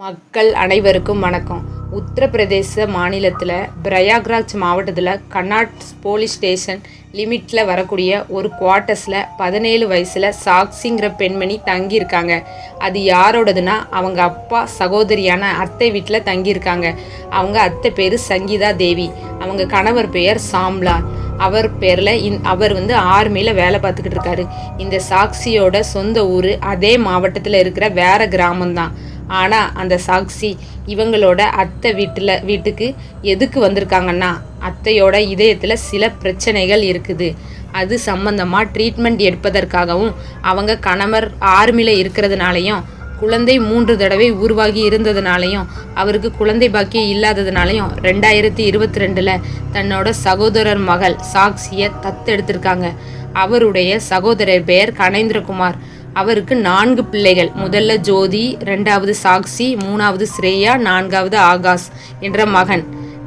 மக்கள் அனைவருக்கும் வணக்கம். உத்தரப்பிரதேச மாநிலத்தில் பிரயாக்ராஜ் மாவட்டத்தில் கன்னாட் போலீஸ் ஸ்டேஷன் லிமிட்டில் வரக்கூடிய ஒரு குவார்ட்டர்ஸில் பதினேழு வயசில் சாக்சிங்கிற பெண்மணி தங்கியிருக்காங்க. அது யாரோடதுன்னா அவங்க அப்பா சகோதரியான அத்தை வீட்டில் தங்கியிருக்காங்க. அவங்க அத்தை பேர் சங்கீதா தேவி. அவங்க கணவர் பெயர் சாம்லா. அவர் பேரில் இந் அவர் வந்து ஆர்மியில் வேலை பார்த்துக்கிட்டு இருக்காரு. இந்த சாக்சியோட சொந்த ஊர் அதே மாவட்டத்தில் இருக்கிற வேற கிராமம்தான். ஆனால் அந்த சாக்ஷி இவங்களோட அத்தை வீட்டில் வீட்டுக்கு எதுக்கு வந்திருக்காங்கன்னா அத்தையோட இதயத்தில் சில பிரச்சனைகள் இருக்குது. அது சம்பந்தமாக ட்ரீட்மெண்ட் எடுப்பதற்காகவும் அவங்க கணவர் ஆர்மியில் இருக்கிறதுனாலையும் குழந்தை மூன்று தடவை உருவாகி இருந்ததுனாலையும் அவருக்கு குழந்தை பாக்கியம் இல்லாததுனாலையும் ரெண்டாயிரத்தி இருபத்தி ரெண்டில் தன்னோட சகோதரர் மகள் சாக்சியை தத்தெடுத்திருக்காங்க. அவருடைய சகோதரர் பெயர் கணேந்திரகுமார். அவருக்கு நான்கு பிள்ளைகள். முதல்ல ஜோதி ரெண்டாவது சாக்சி மூணாவது ஸ்ரேயா நான்காவது ஆகாஷ் என்ற மகன்.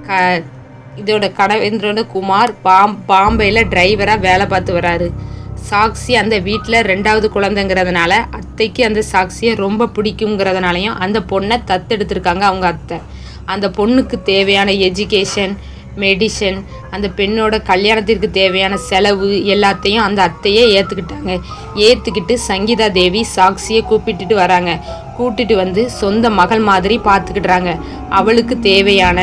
க இதோட கணவேந்திரோட குமார் பாம் பாம்பேயில் டிரைவராக வேலை பார்த்து வராரு. சாக்சி அந்த வீட்டில் ரெண்டாவது குழந்தைங்கிறதுனால அத்தைக்கு அந்த சாக்சியை ரொம்ப பிடிக்குங்கிறதுனாலையும் அந்த பொண்ணை தத்தெடுத்திருக்காங்க அவங்க அத்தை. அந்த பொண்ணுக்கு தேவையான எஜுகேஷன் மெடிசன் அந்த பெண்ணோட கல்யாணத்திற்கு தேவையான செலவு எல்லாத்தையும் அந்த அத்தையே ஏற்றுக்கிட்டாங்க ஏற்றுக்கிட்டு சங்கீதா தேவி சாக்சியை கூப்பிட்டுட்டு வராங்க. கூட்டிட்டு வந்து சொந்த மகள் மாதிரி பார்த்துக்கிடுறாங்க அவளுக்கு தேவையான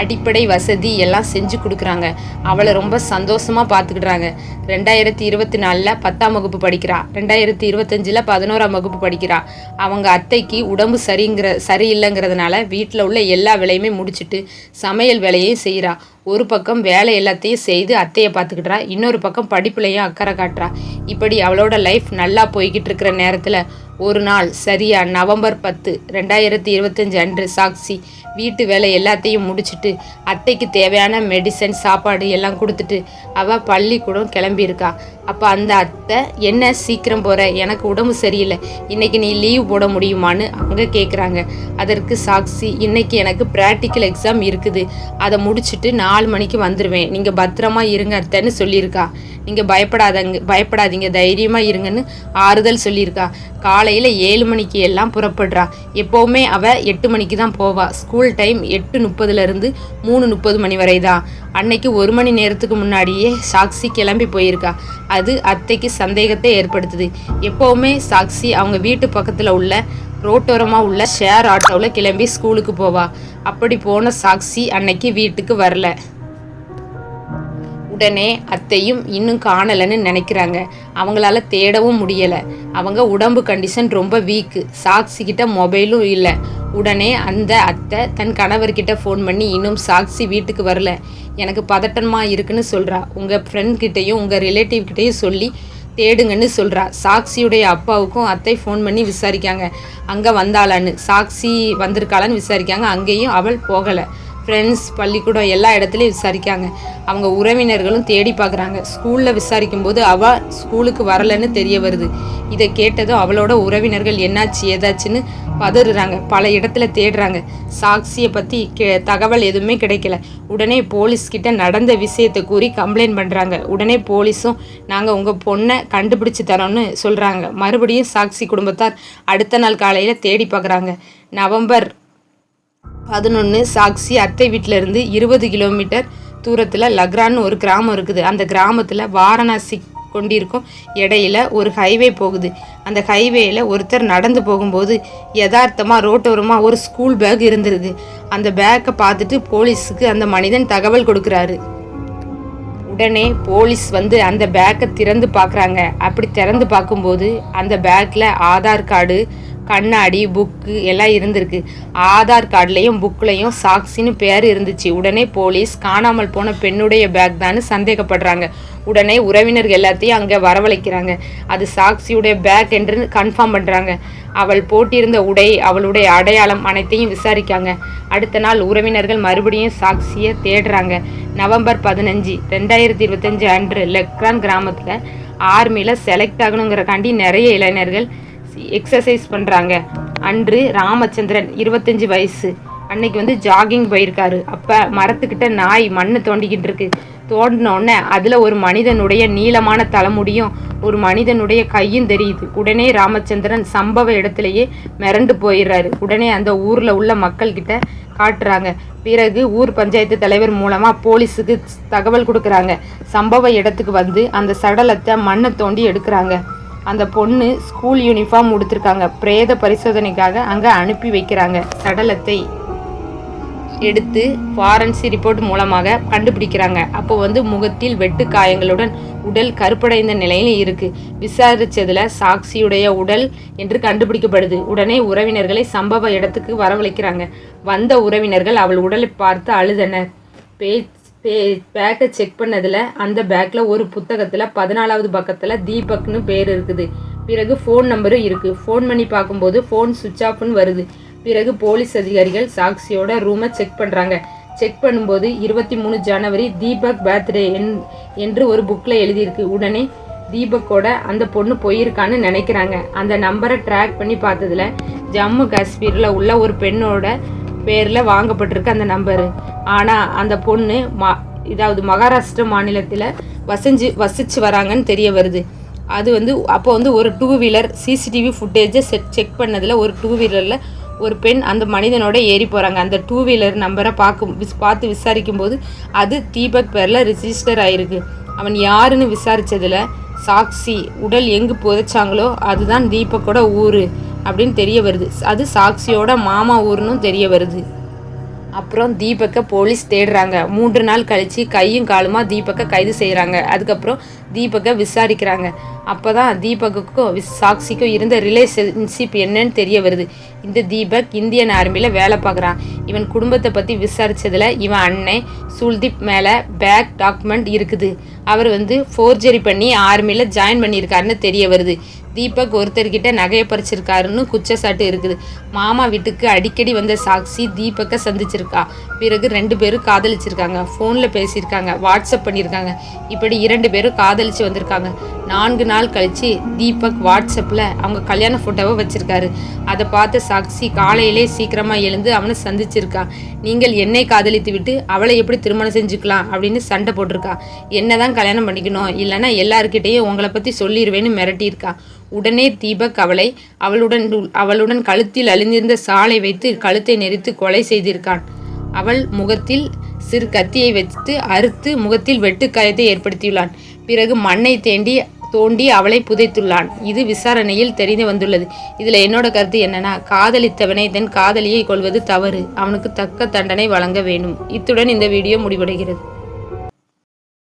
அடிப்படை வசதி எல்லாம் செஞ்சு கொடுக்குறாங்க. அவளை ரொம்ப சந்தோஷமாக பார்த்துக்கிடுறாங்க. ரெண்டாயிரத்தி இருபத்தி நாலில் பத்தாம் வகுப்பு படிக்கிறா. ரெண்டாயிரத்தி இருபத்தஞ்சில் பதினோராம் வகுப்பு படிக்கிறா. அவங்க அத்தைக்கு உடம்பு சரிங்கிற சரியில்லைங்கிறதுனால வீட்டில் உள்ள எல்லா வேலையுமே முடிச்சிட்டு சமையல் வேலையையும் செய்கிறா ஒரு பக்கம் வேலை எல்லாத்தையும் செய்து அத்தையை பார்த்துக்கிட்றா இன்னொரு பக்கம் படிப்புலையும் அக்கறை காட்டுறா. இப்படி அவளோட லைஃப் நல்லா போய்கிட்டு இருக்கிற நேரத்தில் ஒரு நாள் சரியா நவம்பர் பத்து ரெண்டாயிரத்தி இருபத்தஞ்சு அன்று சாக்சி வீட்டு வேலை எல்லாத்தையும் முடிச்சிட்டு அத்தைக்கு தேவையான மெடிசன் சாப்பாடு எல்லாம் கொடுத்துட்டு அவள் பள்ளிக்கூடம் கிளம்பியிருக்கா. அப்போ அந்த அத்தை என்ன சீக்கிரம் போகிற எனக்கு உடம்பு சரியில்லை. இன்றைக்கி நீ லீவ் போட முடியுமான்னு அங்கே கேட்குறாங்க அதற்கு சாக்சி இன்னைக்கு எனக்கு ப்ராக்டிக்கல் எக்ஸாம் இருக்குது. அதை முடிச்சுட்டு நாலு மணிக்கு வந்துடுவேன் நீங்கள் பத்திரமா இருங்க அத்தைன்னு சொல்லியிருக்கா. நீங்கள் பயப்படாதங்க பயப்படாதீங்க தைரியமாக இருங்கன்னு ஆறுதல் சொல்லியிருக்கா. காலையில் ஏழு மணிக்கு எல்லாம் புறப்படுறா. எப்போவுமே அவள் எட்டு மணிக்கு தான் போவா. ஸ்கூல் டைம் எட்டு முப்பதுலேருந்து மூணு முப்பது மணி வரை தான். அன்னைக்கு ஒரு மணி நேரத்துக்கு முன்னாடியே சாக்சி கிளம்பி போயிருக்கா. அது அத்தைக்கு சந்தேகத்தை ஏற்படுத்துது. எப்போவுமே சாக்சி அவங்க வீட்டு பக்கத்தில் உள்ள ரோட்டோரமாக உள்ள ஷேர் ஆட்டோவில் கிளம்பி ஸ்கூலுக்கு போவா. அப்படி போன சாக்சி அன்னைக்கு வீட்டுக்கு வரல. உடனே அத்தையும் இன்னும் காணலைன்னு நினைக்கிறாங்க. அவங்களால தேடவும் முடியலை. அவங்க உடம்பு கண்டிஷன் ரொம்ப வீக்கு சாக்சிக்கிட்ட மொபைலும் இல்லை. உடனே அந்த அத்தை தன் கணவர்கிட்ட ஃபோன் பண்ணி இன்னும் சாக்சி வீட்டுக்கு வரல. எனக்கு பதட்டமா இருக்குன்னு சொல்கிறா உங்கள் ஃப்ரெண்ட் கிட்டேயும் உங்கள் ரிலேட்டிவ் கிட்டேயும் சொல்லி தேடுங்கன்னு சொல்கிறா சாக்சியுடைய அப்பாவுக்கும் அத்தை ஃபோன் பண்ணி விசாரிக்காங்க. அங்கே வந்தாளான்னு. சாக்சி வந்திருக்காளான்னு விசாரிக்காங்க. அங்கேயும் அவள் போகலை. ஃப்ரெண்ட்ஸ் பள்ளிக்கூடம் எல்லா இடத்துலையும் விசாரிக்காங்க. அவங்க உறவினர்களும் தேடி பார்க்குறாங்க. ஸ்கூலில் விசாரிக்கும்போது அவள் ஸ்கூலுக்கு வரலைன்னு தெரிய வருது. இதை கேட்டதும் அவளோட உறவினர்கள் என்னாச்சு ஏதாச்சுன்னு பதறுறாங்க. பல இடத்துல தேடுறாங்க. சாக்சியை பற்றி கே தகவல் எதுவுமே கிடைக்கல. உடனே போலீஸ்கிட்ட நடந்த விஷயத்தை கூறி கம்ப்ளைண்ட் பண்ணுறாங்க உடனே போலீஸும் நாங்கள் உங்கள் பொண்ணை கண்டுபிடிச்சு தரோன்னு சொல்கிறாங்க மறுபடியும் சாக்சி குடும்பத்தார் அடுத்த நாள் காலையில் தேடி பார்க்குறாங்க. நவம்பர் பதினொன்று சாக்சி அத்தை வீட்டிலேருந்து இருபது கிலோமீட்டர் தூரத்தில் லக்ரான்னு ஒரு கிராமம் இருக்குது. அந்த கிராமத்தில் வாரணாசி கொண்டிருக்கும் இடையில ஒரு ஹைவே போகுது. அந்த ஹைவேயில் ஒருத்தர் நடந்து போகும்போது யதார்த்தமாக ரோட்டோரமாக ஒரு ஸ்கூல் பேக் இருந்திருக்கு. அந்த பேக்கை பார்த்துட்டு போலீஸுக்கு அந்த மனிதன் தகவல் கொடுக்குறாரு. உடனே போலீஸ் வந்து அந்த பேக்கை திறந்து பார்க்குறாங்க. அப்படி திறந்து பார்க்கும்போது அந்த பேக்கில் ஆதார் கார்டு கண்ணாடி புக்கு எல்லாம் இருந்திருக்கு. ஆதார் கார்டுலேயும் புக்லேயும் சாக்ஸின்னு பேர் இருந்துச்சு. உடனே போலீஸ் காணாமல் போன பெண்ணுடைய பேக் தான் சந்தேகப்படுறாங்க. உடனே உறவினர்கள் எல்லாத்தையும் அங்கே வரவழைக்கிறாங்க. அது சாக்சியுடைய பேக் என்று கன்ஃபார்ம் பண்ணுறாங்க அவள் போட்டிருந்த உடை அவளுடைய அடையாளம் அனைத்தையும் விசாரிக்காங்க. அடுத்த நாள் உறவினர்கள் மறுபடியும் சாக்சியை தேடுறாங்க. நவம்பர் பதினஞ்சு ரெண்டாயிரத்தி இருபத்தஞ்சு அன்று லெக்ரான் கிராமத்தில் ஆர்மியில் செலக்ட் ஆகணுங்கிறக்காண்டி நிறைய இளைஞர்கள் எக்ஸசைஸ் பண்ணுறாங்க அன்று ராமச்சந்திரன் இருபத்தஞ்சி வயசு. அன்னைக்கு வந்து ஜாகிங் போயிருக்காரு. அப்போ மரத்துக்கிட்ட நாய் மண்ணு தோண்டிக்கிட்டு இருக்கு. தோண்டினோடனே அதில் ஒரு மனிதனுடைய நீளமான தலைமுடியும் ஒரு மனிதனுடைய கையும் தெரியுது. உடனே ராமச்சந்திரன் சம்பவ இடத்துலையே மிரண்டு போயிடுறாரு. உடனே அந்த ஊரில் உள்ள மக்கள்கிட்ட காட்டுறாங்க. பிறகு ஊர் பஞ்சாயத்து தலைவர் மூலமாக போலீஸுக்கு தகவல் கொடுக்குறாங்க. சம்பவ இடத்துக்கு வந்து அந்த சடலத்தை மண்ணை தோண்டி எடுக்கிறாங்க. அந்த பொண்ணு ஸ்கூல் யூனிஃபார்ம் உடுத்திருக்காங்க. பிரேத பரிசோதனைக்காக அங்கே அனுப்பி வைக்கிறாங்க. சடலத்தை எடுத்து ஃபாரன்சி ரிப்போர்ட் மூலமாக கண்டுபிடிக்கிறாங்க. அப்போ வந்து முகத்தில் வெட்டு காயங்களுடன் உடல் கருப்படைந்த நிலையில் இருக்கு. விசாரிச்சதுல சாக்சியுடைய உடல் என்று கண்டுபிடிக்கப்படுது. உடனே உறவினர்களை சம்பவ இடத்துக்கு வரவழைக்கிறாங்க. வந்த உறவினர்கள் அவள் உடலை பார்த்து அழுதனர். பே பே பேக்கை செக் பண்ணதில் அந்த பேக்கில் ஒரு புத்தகத்தில் பதினாலாவது பக்கத்தில் தீபக்னு பேர் இருக்குது. பிறகு ஃபோன் நம்பரும் இருக்குது ஃபோன் பண்ணி பார்க்கும்போது ஃபோன் சுவிட்ச் ஆஃப்னு வருது. பிறகு போலீஸ் அதிகாரிகள் சாக்சியோட ரூமை செக் பண்ணுறாங்க செக் பண்ணும்போது இருபத்தி மூணு ஜனவரி தீபக் பர்த்டே என் என்று ஒரு புக்கில் எழுதியிருக்கு. உடனே தீபக்கோட அந்த பொண்ணு போயிருக்கான்னு நினைக்கிறாங்க. அந்த நம்பரை ட்ராக் பண்ணி பார்த்ததுல ஜம்மு காஷ்மீரில் உள்ள ஒரு பெண்ணோட பேரில் வாங்கப்பட்டிருக்கு அந்த நம்பரு ஆனால் அந்த பொண்ணு மா இதாவது மகாராஷ்டிர மாநிலத்தில் வசிஞ்சு வசிச்சு வராங்கன்னு தெரிய வருது. அது வந்து அப்போ வந்து ஒரு டூ வீலர் சிசிடிவி ஃபுட்டேஜை செக் செக் பண்ணதில் ஒரு டூ வீலரில் ஒரு பெண் அந்த மனிதனோட ஏறி போகிறாங்க அந்த டூ வீலர் நம்பரை பார்க்கும் விஸ் பார்த்து விசாரிக்கும் போது அது தீபக் பேரில் ரிஜிஸ்டர் ஆயிருக்கு. அவன் யாருன்னு விசாரித்ததில் சாக்சி உடல் எங்கு புதைச்சாங்களோ அதுதான் தீபக்கோட ஊர் அப்படின்னு தெரிய வருது. அது சாக்சியோட மாமா ஊர்னும் தெரிய வருது. அப்புறம் தீபக்கை போலீஸ் தேடுறாங்க. மூன்று நாள் கழித்து கையும் காலுமா தீபக்கை கைது செய்கிறாங்க அதுக்கப்புறம் தீபக்கை விசாரிக்கிறாங்க. அப்போ தான் தீபக்குக்கும் விஸ் சாக்சிக்கும் இருந்த ரிலேஷன்ஷிப் என்னன்னு தெரிய வருது. இந்த தீபக் இந்தியன் ஆர்மியில் வேலை பார்க்குறான். இவன் குடும்பத்தை பற்றி விசாரித்ததில் இவன் அண்ணன் சுல்தீப் மேலே பேக் டாக்குமெண்ட் இருக்குது. அவர் வந்து ஃபோர்ஜரி பண்ணி ஆர்மியில் ஜாயின் பண்ணியிருக்காருன்னு தெரிய வருது. தீபக் ஒருத்தர்கிட்ட நகையை பறிச்சிருக்காருன்னு குச்சசாட்டு இருக்குது. மாமா வீட்டுக்கு அடிக்கடி வந்த சாக்சி தீபக்கை சந்திச்சிருக்கா. பிறகு ரெண்டு பேரும் காதலிச்சிருக்காங்க. ஃபோனில் பேசியிருக்காங்க. வாட்ஸ்அப் பண்ணியிருக்காங்க. இப்படி இரண்டு பேரும் காதலிச்சு வந்திருக்காங்க. நான்கு நாள் கழித்து தீபக் வாட்ஸ்அப்பில் அவங்க கல்யாண ஃபோட்டோவை வச்சுருக்காரு. அதை பார்த்த சாக்சி காலையிலே சீக்கிரமாக எழுந்து அவனை சந்திச்சிருக்கா. நீங்கள் என்னை காதலித்து விட்டு அவளை எப்படி திருமணம் செஞ்சுக்கலாம்? அப்படின்னு சண்டை போட்டிருக்கா. என்ன தான் கல்யாணம் பண்ணிக்கணும். இல்லைன்னா எல்லாருக்கிட்டேயும் உங்களை பற்றி சொல்லிடுவேன்னு மிரட்டியிருக்கா. உடனே தீபக் அவளை அவளுடன் அவளுடன் கழுத்தில் அழிந்திருந்த சாலை வைத்து கழுத்தை நெரித்து கொலை செய்திருக்கான். அவள் முகத்தில் சிறு கத்தியை வைத்து அறுத்து முகத்தில் வெட்டுக்காயத்தை ஏற்படுத்தியுள்ளான். பிறகு மண்ணை தேண்டி தோண்டி அவளை புதைத்துள்ளான். இது விசாரணையில் தெரிந்து வந்துள்ளது. இதில் என்னோட கருத்து என்னன்னா காதலித்தவனை தன் காதலியை கொள்வது தவறு. அவனுக்கு தக்க தண்டனை வழங்க வேண்டும் இத்துடன் இந்த வீடியோ முடிவடைகிறது.